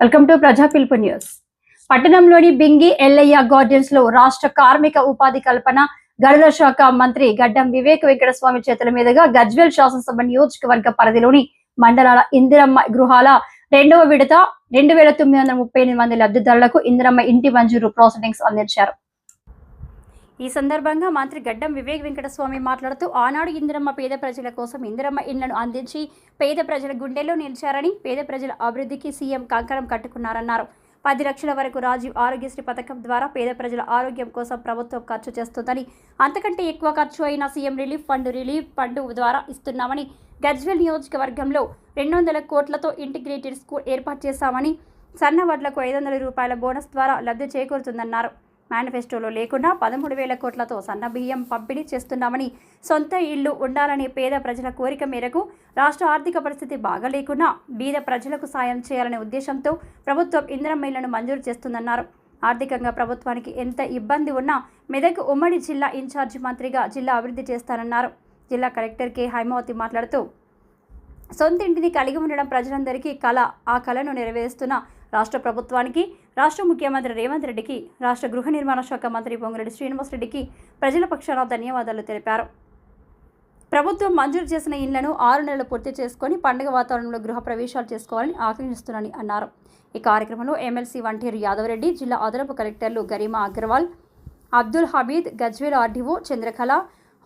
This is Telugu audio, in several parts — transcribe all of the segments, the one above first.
వెల్కమ్ టు ప్రజా పిలుపు న్యూస్ పట్టణంలోని బింగి ఎల్లయ్య గార్డెన్స్లో రాష్ట్ర కార్మిక ఉపాధి కల్పన గనుల శాఖ మంత్రి గడ్డం వివేక్ వెంకటస్వామి చేతుల మీదుగా గజ్వేల్ శాసనసభ నియోజకవర్గ పరిధిలోని మండలాల ఇందిరమ్మ గృహాల రెండవ విడత రెండు వేల తొమ్మిది వందల ముప్పై ఎనిమిది మంది లబ్ధిదారులకు ఇందిరమ్మ ఇంటి మంజూరు ప్రాసెసింగ్స్ అందించారు. ఈ సందర్భంగా మంత్రి గడ్డం వివేక్ వెంకటస్వామి మాట్లాడుతూ ఆనాడు ఇందిరమ్మ పేద ప్రజల కోసం ఇందిరమ్మ ఇళ్ళను అందించి పేద ప్రజల గుండెల్లో నిలిచారని పేద ప్రజల అభివృద్ధికి సీఎం కంకణం కట్టుకున్నారన్నారు. పది లక్షల వరకు రాజీవ్ ఆరోగ్యశ్రీ పథకం ద్వారా పేద ప్రజల ఆరోగ్యం కోసం ప్రభుత్వం ఖర్చు చేస్తుందని అంతకంటే ఎక్కువ ఖర్చు అయిన CM relief fund relief fund ద్వారా ఇస్తున్నామని గజ్వేల్ నియోజకవర్గంలో రెండు వందల కోట్లతో ఇంటిగ్రేటెడ్ స్కూల్ ఏర్పాటు చేశామని సన్న వడ్లకు ఐదు వందల రూపాయల బోనస్ ద్వారా లబ్ధి చేకూరుతుందన్నారు. మేనిఫెస్టోలో లేకుండా పదమూడు వేల కోట్లతో సన్న బియ్యం పంపిణీ చేస్తున్నామని సొంత ఇల్లు ఉండాలనే పేద ప్రజల కోరిక మేరకు రాష్ట్ర ఆర్థిక పరిస్థితి బాగలేకున్నా బీద ప్రజలకు సాయం చేయాలనే ఉద్దేశంతో ప్రభుత్వం ఇందిరమ్మ మంజూరు చేస్తుందన్నారు. ఆర్థికంగా ప్రభుత్వానికి ఎంత ఇబ్బంది ఉన్నా మెదక్ ఉమ్మడి జిల్లా ఇన్ఛార్జి మంత్రిగా జిల్లా అభివృద్ధి చేస్తానన్నారు. జిల్లా కలెక్టర్ కె. హైమావతి మాట్లాడుతూ సొంత ఇంటిని కలిగి ఉండడం ప్రజలందరికీ కళ ఆ కళను నెరవేరుస్తున్న రాష్ట్ర ప్రభుత్వానికి రాష్ట్ర ముఖ్యమంత్రి రేవంత్ రెడ్డికి రాష్ట్ర గృహ నిర్మాణ శాఖ మంత్రి పొంగిరెడ్డి శ్రీనివాసరెడ్డికి ప్రజల పక్షాన ధన్యవాదాలు తెలిపారు. ప్రభుత్వం మంజూరు చేసిన ఇళ్ళను ఆరు నెలలు పూర్తి చేసుకొని పండుగ వాతావరణంలో గృహ ప్రవేశాలు చేసుకోవాలని ఆహ్వానిస్తున్నానని అన్నారు. ఈ కార్యక్రమంలో ఎమ్మెల్సీ వంటేరు యాదవరెడ్డి జిల్లా అదనపు కలెక్టర్లు Garima Agarwal Abdul Habeed Gajwel RDO Chandrakala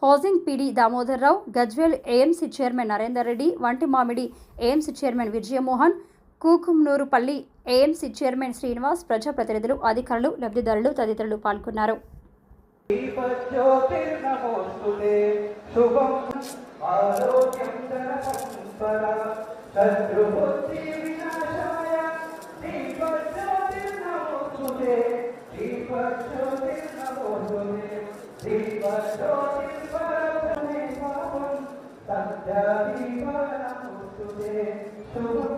housing PD Damodar Rao Gajwel AMC chairman Narender Reddy వంటి మామిడి AMC chairman Vijayamohan Kukumnurupalli AMC chairman Srinivas ప్రజాప్రతినిధులు అధికారులు లబ్ధిదారులు తదితరులు పాల్గొన్నారు. శుభం.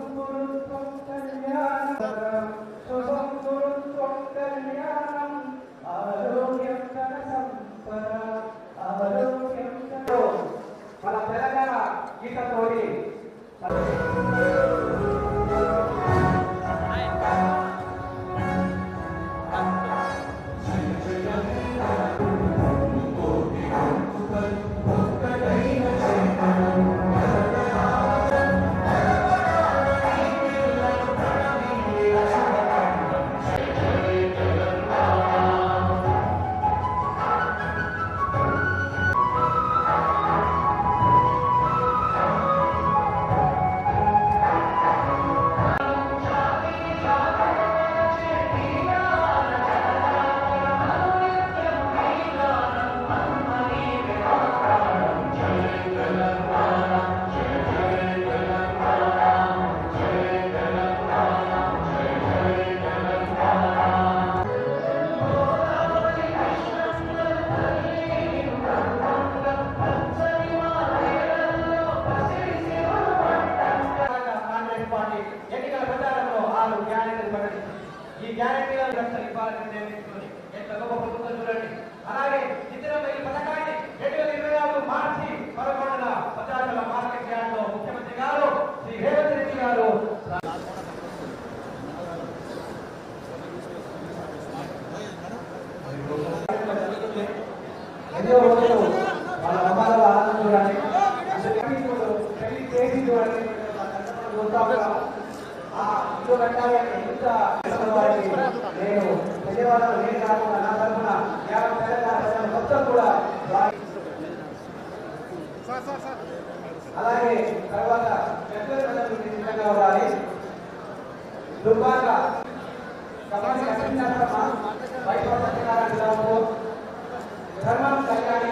నేను నేను కాకుండా నా తరఫున యాభై తెలంగాణ మొత్తం కూడా అలాగే తర్వాత సిద్ధంగా ఉండాలి. దుర్భాగ కమాండ్ బయట ధర్మం కళ్యాణి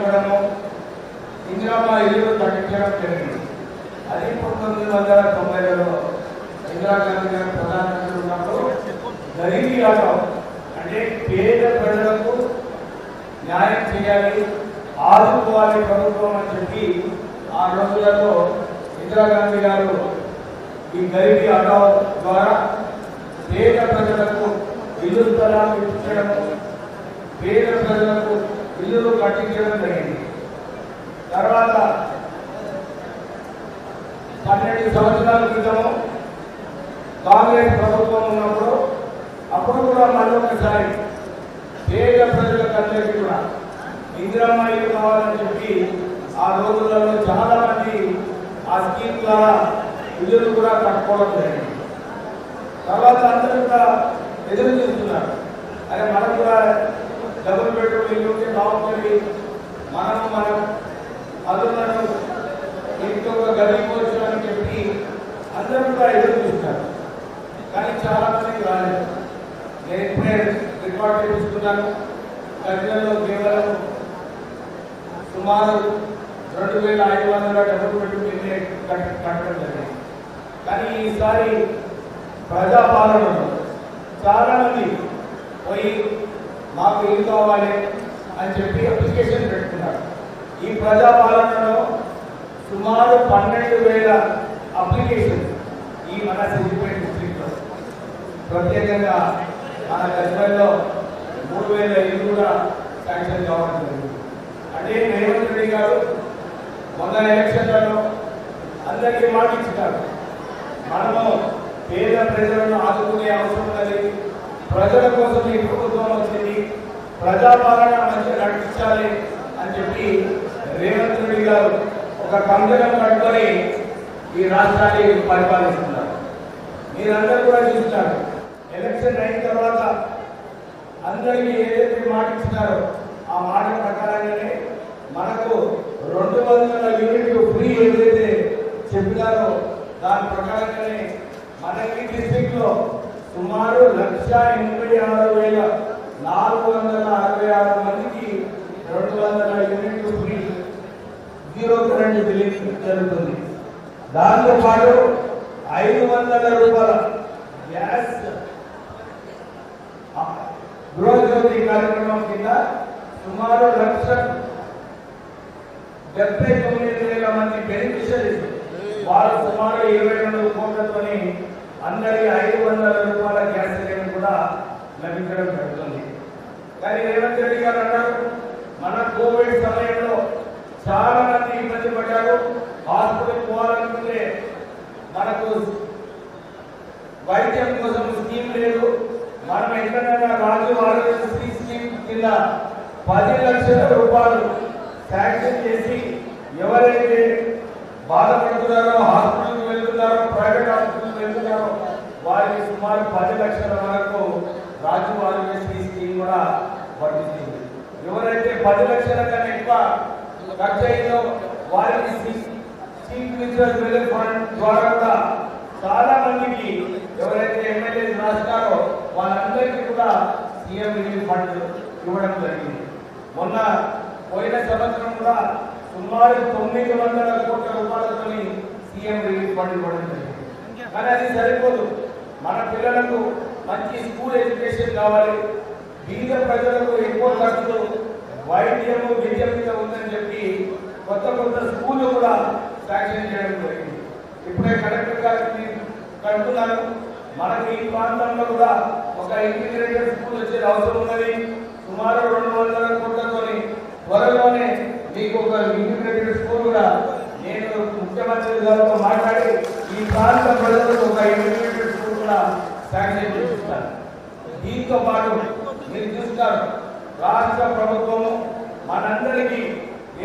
పట్టాలు ఇవ్వడము ఇల్లు కట్టించడం జరిగింది. అది పంతొమ్మిది వందల తొంభైలలో ఇందిరాగాంధీ గారు ప్రధానమంత్రి ఉన్నప్పుడు గరీబీ ఆటం అంటే పేద ప్రజలకు న్యాయం చేయాలి ఆదుకోవాలి ప్రభుత్వం అని చెప్పి ఆ రోజులలో ఇందిరాగాంధీ గారు ఈ గరీబీ ఆటో ద్వారా పేద ప్రజలకు ఇల్లు స్థలాలు ఇప్పించడం పేద ప్రజలకు ఇల్లులు కట్టించడం జరిగింది. తర్వాత పన్నెండు సంవత్సరాల క్రితము కాంగ్రెస్ ప్రభుత్వం ఉన్నప్పుడు అప్పుడు కూడా మళ్ళీ ఒకసారి పేద ప్రజలకందరికీ కూడా ఇందిరామ్మ ఇల్లు కావాలని చెప్పి ఆ రోజులలో చాలా మంది ఆ స్కీమ్ ద్వారా ఇల్లులు కూడా కట్టుకోవడం జరిగింది. తర్వాత అందరూ కూడా ఎదురు చూస్తున్నారు. అదే మనకు కూడా డబుల్ బెడ్రూమ్ ఇల్లు ఉంటే బాగుంటుంది మనం మనం అదులను ఇంకొక గదిపోవచ్చు అని చెప్పి అందరూ కూడా ఎదురు చూస్తారు కానీ చాలా మందికి రాలేదు. నేను ఇప్పుడే రికార్డ్ చేపిస్తున్నాను. గదిలలో కేవలం సుమారు రెండు వేల ఐదు వందల డబ్బులు పెట్టి కట్టడం జరిగింది. కానీ ఈసారి ప్రజాపాలన చాలామంది పోయి మాకు ఇల్లు కావాలి అని చెప్పి అప్లికేషన్ పెట్టుకున్నారు. ఈ ప్రజాపాలనలో సుమారు పన్నెండు వేల అప్లికేషన్ ఈ మన సిద్దిపేట డిస్ట్రిక్ట్లో ప్రత్యేకంగా మన గజ్వల్లో మూడు వేల ఇల్లు కూడా శాంక్షన్ కావడం జరిగింది. అంటే రేవంత్ రెడ్డి గారు మొన్న ఎలక్షన్లలో అందరికీ మాట ఇచ్చినారు మనము పేద ప్రజలను ఆదుకునే అవసరం కలిగి ప్రజల కోసం ఈ ప్రభుత్వం వచ్చింది. ప్రజాపాలన మంచిగా నడిపించాలి అని చెప్పి రేవంత్ రెడ్డి గారు ఒక కంకణం కట్టుకొని ఈ రాష్ట్రాన్ని పరిపాలిస్తున్నారు. మీరందరూ కూడా చూస్తున్నారు ఎలక్షన్ అయిన తర్వాత అందరికీ ఏదైతే మాట ఇస్తున్నారో ఆ మాట ప్రకారంగానే మనకు రెండు వందల యూనిట్లు ఫ్రీ ఏదైతే చెప్పినారో దాని ప్రకారంగానే మనకి డిస్ట్రిక్ట్లో సుమారు లక్ష ఎనభై ఆరు వేల నాలుగు వందల అరవై ఆరు మందికి రెండు వందల యూనిట్లు ఫ్రీ జీరో కరెంట్ బిల్లింగ్ జరుగుతుంది. దాంతో పాటు ఐదు వందల రూపాయల గ్యాస్ గృహజ్యోతి కార్యక్రమం కింద సుమారు లక్ష డెబ్బై తొమ్మిది వేల మంది బెనిఫిషరీస్ వారు సుమారు ఇరవై రెండు కోట్లతోని అందరికీ ఐదు వందల రూపాయల గ్యాస్ సిలిండర్ కూడా లభించడం జరుగుతుంది. కానీ రేవంత్ రెడ్డి గారు అన్నారు మన కోవిడ్ సమయంలో చాలా మంది ఇబ్బంది పడ్డారు. హాస్పిటల్ పోవాలనుకుంటే మనకు వైద్యం కోసం స్కీమ్ లేదు. మనం ఎక్కడైనా రాజు ఆరోగ్యశ్రీ స్కీమ్ కింద పది లక్షల రూపాయలు శాంక్షన్ చేసి ఎవరైతే బాధపడుతున్నారో హాస్పిటల్ పది లక్షల వరకు రాజు స్కీమ్ కూడా వర్తిస్తుంది. ఎవరైతే పది లక్షల కన్నా ఎక్కువ ఖర్చు అయిందో వారికి చీఫ్ మినిస్టర్ ఫండ్ ద్వారా కూడా చాలా ఎవరైతే ఎమ్మెల్యేలు రాస్తారో వాళ్ళందరికీ కూడా సీఎం రిలీఫ్ ఫండ్ ఇవ్వడం జరిగింది. మొన్న పోయిన సంవత్సరం కూడా సుమారు తొమ్మిది వందల కోట్ల రూపాయలతో సీఎం రిలీఫ్ ఫండ్ ఇవ్వడం జరిగింది. కానీ అది సరిపోదు. మన పిల్లలకు మంచి స్కూల్ ఎడ్యుకేషన్ కావాలి. బీద ప్రజలకు ఎక్కువ ఖర్చులు వైద్యము విద్య మీద ఉందని చెప్పి కొత్త కొత్త స్కూళ్ళు కూడా శాంక్షన్ చేయడం జరిగింది. ఇప్పుడే కలెక్టర్ గారికి కడుతున్నాను మనకి ఈ ప్రాంతంలో కూడా ఒక ఇంటిగ్రేటెడ్ స్కూల్ వచ్చేది అవసరం ఉన్నది. సుమారు రెండు వందల కోట్లతోని త్వరలోనే మీకు ఒక ఇంటిగ్రేటెడ్ స్కూల్ కూడా నేను ముఖ్యమంత్రి గారితో మాట్లాడి ఈ ప్రాంత ప్రజలకు ఒక ఇంటిగ్రేటెడ్ కూడా శాంక్షన్ చేస్తారు దీంతో పాటు మీరు చూస్తారు రాష్ట్ర ప్రభుత్వము మనందరికీ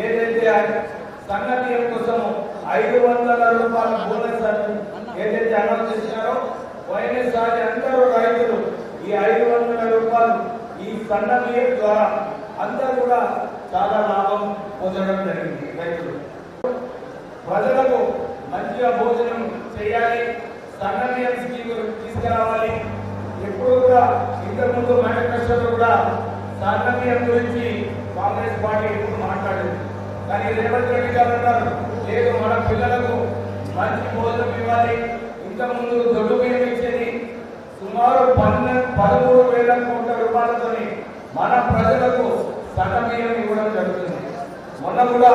ఏదైతే సంగతి కోసం ఐదు వందల రూపాయల బోనస్ ఏదైతే అనౌన్స్ చేసినారో పోయినసారి అందరూ రైతులు ఈ ఐదు వందల రూపాయలు ఈ సన్నబియ్యం ద్వారా అందరూ కూడా చాలా లాభం పొందడం జరిగింది రైతులు. ప్రజలకు మంచిగా భోజనం చేయాలి. సన్నబియ్యం స్కీమ్ తీసుకురావాలి. ఎప్పుడు కూడా ఇంతకుముందు మేనిఫెస్టోలో కూడా సన్నబియ్యం గురించి కాంగ్రెస్ పార్టీ ఎప్పుడు మాట్లాడింది కానీ రేవంత్ రెడ్డి గారు అన్నారు లేదు మన పిల్లలకు మంచి భోజనం ఇవ్వాలి. ఇంతకుముందు దొడ్డు బియ్యం ఇచ్చేది సుమారు పన్నెండు పదమూడు వేల కోట్ల రూపాయలతో మన ప్రజలకు సన్న బియ్యం ఇవ్వడం జరుగుతుంది. మొన్న కూడా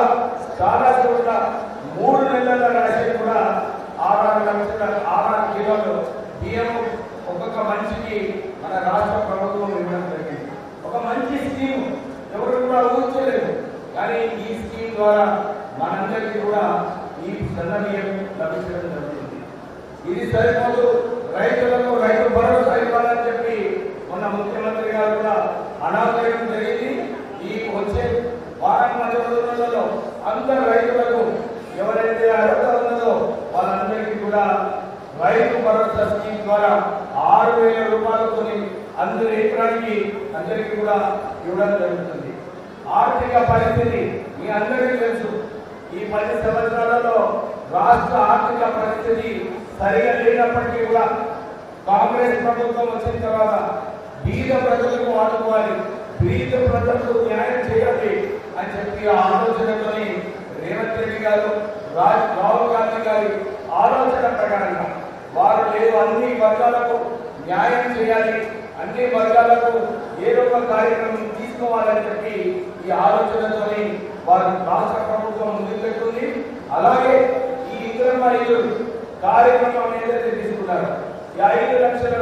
చాలా చోట్ల మూడు నెలల రేషన్ కూడా ఆరు లక్షల ఆరు కిలోలు బియ్యం ఒక్కొక్క మనిషికి మన రాష్ట్ర ప్రభుత్వం ఇవ్వడం జరిగింది. ఒక మంచి స్కీమ్ ఎవరు కూడా ఊహించలేదు. కానీ ఈ స్కీమ్ ద్వారా మనందరికీ కూడా ఈ సన్న బియ్యం లభించడం జరుగుతుంది. ఇది సరిపోదు. రైతులకు రైతు భరోసా ఇవ్వాలని చెప్పి మొన్న ముఖ్యమంత్రి గారు కూడా అనౌన్స్ జరిగింది. ఈ వచ్చే వారం పది రోజులలో అందరు రైతులకు ఎవరైతే అర్హత ఉన్నదో భరోసా స్కీమ్ ద్వారా ఆరు వేల రూపాయలతో అందరి ఎకరానికి అందరికీ కూడా ఇవ్వడం జరుగుతుంది. ఆర్థిక పరిస్థితి మీ అందరికీ తెలుసు. ఈ పది సంవత్సరాలలో రాష్ట్ర ఆర్థిక పరిస్థితి సరిగా లేనప్పటికీ కూడా కాంగ్రెస్ ప్రభుత్వం వచ్చిన తర్వాత బీద ప్రజలకు ఆడుకోవాలి బీద ప్రజలకు న్యాయం చేయాలి అని చెప్పి ఆ ఆలోచనతోని రేవంత్ రెడ్డి గారు రాజ్ రాహుల్ గాంధీ గారి ఆలోచన ప్రకారంగా వారు లేదు అన్ని వర్గాలకు న్యాయం చేయాలి. అన్ని వర్గాలకు ఏదో ఒక కార్యక్రమం తీసుకోవాలని చెప్పి ఈ ఆలోచనతోని వారు రాష్ట్ర ప్రభుత్వం ముందుకెళ్తుంది అలాగే ఈ ఇంద్రమ్మ కార్యక్రమం ఏదైతే తీసుకున్నారు. ఈ ఐదు లక్షల